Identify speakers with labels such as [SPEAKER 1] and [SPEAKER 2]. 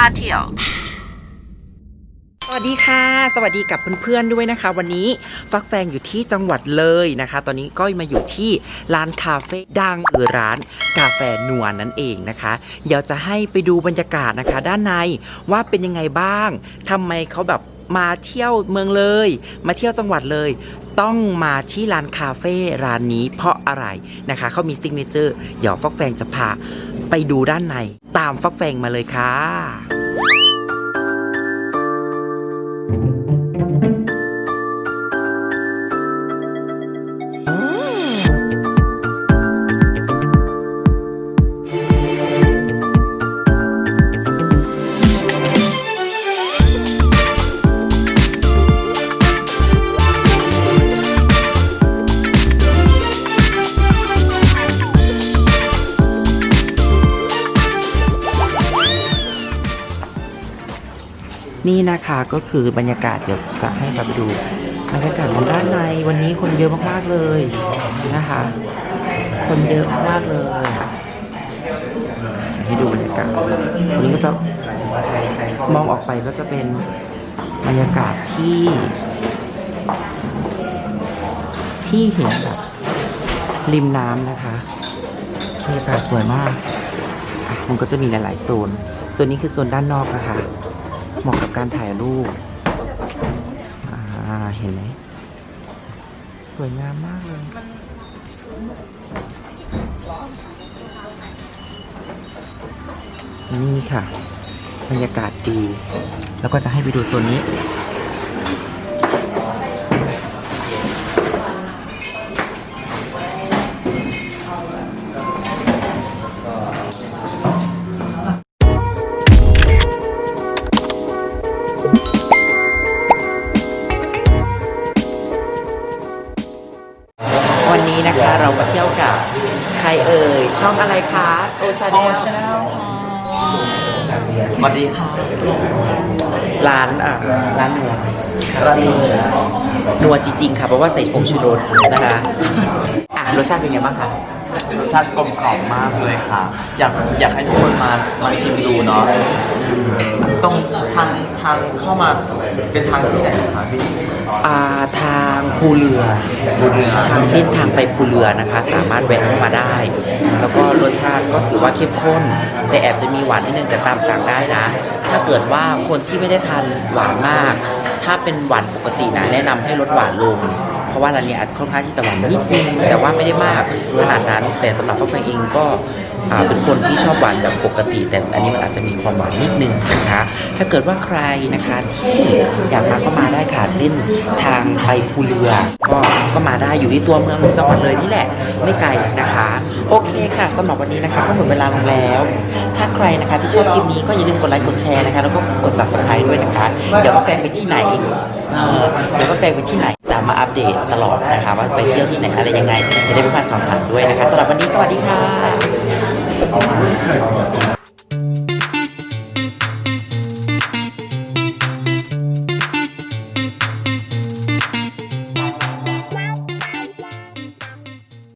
[SPEAKER 1] าเที่ยว
[SPEAKER 2] สวัสดีค่ะ สวัสดีกับเพื่อนๆด้วยนะคะ วันนี้ฟักแฟงอยู่ที่จังหวัดเลยนะคะ ตอนนี้ก้อยมาอยู่ที่ร้านคาเฟ่ดังหรือร้านกาแฟนวลนั่นเองนะคะ เดี๋ยวจะให้ไปดูบรรยากาศนะคะ ด้านในว่าเป็นยังไงบ้างทำไมเขาแบบมาเที่ยวเมืองเลย มาเที่ยวจังหวัดเลย ต้องมาที่ร้านคาเฟ่ร้านนี้เพราะอะไรนะคะเขามีซิกเนเจอร์เดี๋ยวฟักแฟงจะพา ไปดูด้านในตามฟักแฟงมาเลยค่ะ นี่นะคะก็คือบรรยากาศเดี๋ยวจะให้แบบดูบรรยากาศของด้านในวันนี้คนเยอะมากๆเลยนะคะ คนเยอะมากเลยให้ดูบรรยากาศวันนี้ก็จะมองออกไปก็จะเป็นบรรยากาศที่ ที่เห็นแบบริมน้ำนะคะบรรยากาศสวยมาก มันก็จะมีหลายๆโซนโซนนี้คือโซนด้านนอกนะคะ เหมาะกับการถ่ายรูปอ่าเห็นไหมสวยงามมากเลย นี่ค่ะ บรรยากาศดี แล้วก็จะให้ไปดูโซนนี้ นนี้นะคะ เรามาเที่ยวกับใครเอ่ย ช่องอะไรคะโอชาแนล
[SPEAKER 3] สวัสดีค่ะ
[SPEAKER 2] ร้านอะร้านนัวร้านนัวนัวจริงๆค่ะเพราะว่าใส่ผงชูรสนะคะอะรสชาติเป็นไงบ้างคะ
[SPEAKER 3] รสชาติกลมกล่อมมากเลยค่ะ อยากอยากให้ทุกคนมามาชิมดูเนาะตรงทางทางเข้ามาเป็นทางที่ไหนคะพี่
[SPEAKER 2] อ่าทางภูเรือ
[SPEAKER 3] บุญเรือ
[SPEAKER 2] ทางเส้นทางไปภูเรือนะคะ สามารถแวะเข้ามาได้ แล้วก็รสชาติก็ถือว่าเข้มข้น แต่แอบจะมีหวานนิดนึงแต่ตามสั่งได้นะ ถ้าเกิดว่าคนที่ไม่ได้ทานหวานมาก ถ้าเป็นหวานปกตินะแนะนำให้ลดหวานลงเพ ราะว่าร้านนี้อาจค่อนข้างที่จะหวานนิดนึงแต่ว่าไม่ได้มากขนาดนั้น แต่สำหรับฟักแฟงเองก็เป็นคนที่ชอบหวานแบบปกติ แต่อันนี้มันอาจจะมีความหวานนิดนึงนะคะ ถ้าเกิดว่าใครนะคะที่อยากมาก็มา เส้นทางไปภูเรือ ก็ก็มาได้อยู่ที่ตัวเมืองจังหวัดเลยนี่แหละ ไม่ไกลนะคะ โอเคค่ะสำหรับวันนี้นะคะก็หมดเวลาลงแล้ว ถ้าใครนะคะที่ชอบคลิปนี้ก็อย่าลืมกดไลค์กดแชร์นะคะแล้วก็กด subscribe ด้วยนะคะ เดี๋ยวว่าแฟนไปที่ไหนเออเดี๋ยวว่าแฟนไปที่ไหนจะมาอัปเดตตลอดนะคะว่าไปเที่ยวที่ไหนอะไรยังไง จะได้ไม่พลาดข่าวสารด้วยนะคะสำหรับวันนี้สวัสดีค่ะ